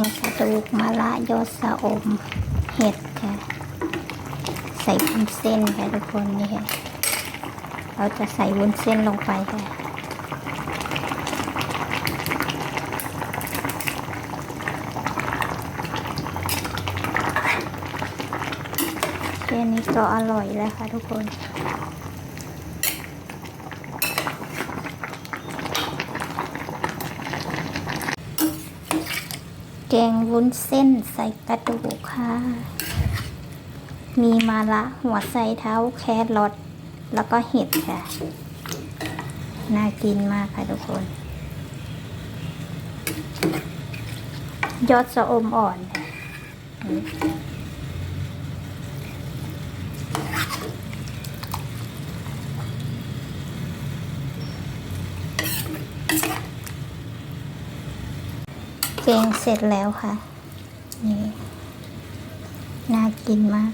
งกระดูกมะระยอดสะอม เห็ดค่ะ ใส่วุ้นเส้นค่ะทุกคนนี่ค่ะเราจะใส่วุ้นเส้นลงไปค่ะแค่นี้ก็อร่อยแล้วค่ะทุกคน แกงวุ้นเส้นใส่กระดูกค่ะ มีมาละหัวไชเท้าแครอทแล้วก็เห็ดค่ะ น่ากินมากค่ะทุกคน ยอดสะอมอ่อน กงเสร็จแล้วค่ะ นี่ น่ากินมาก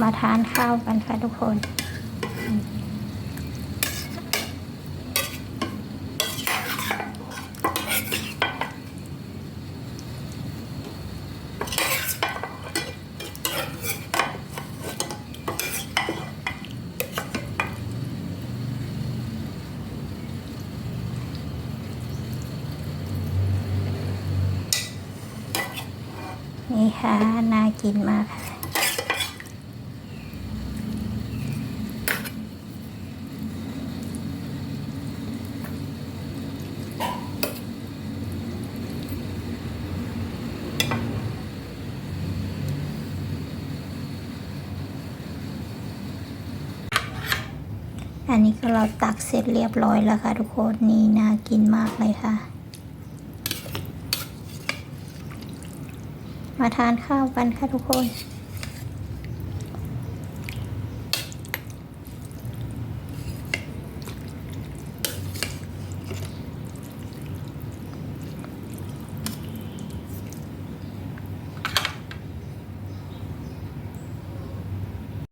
มาทานข้าวกันค่ะทุกคน นี่ค่ะ น่ากินมากค่ะ อันนี้ก็เราตักเสร็จเรียบร้อยแล้วค่ะ ทุกคนนี่น่ากินมากเลยค่ะ มาทานข้าวกันค่ะทุกคน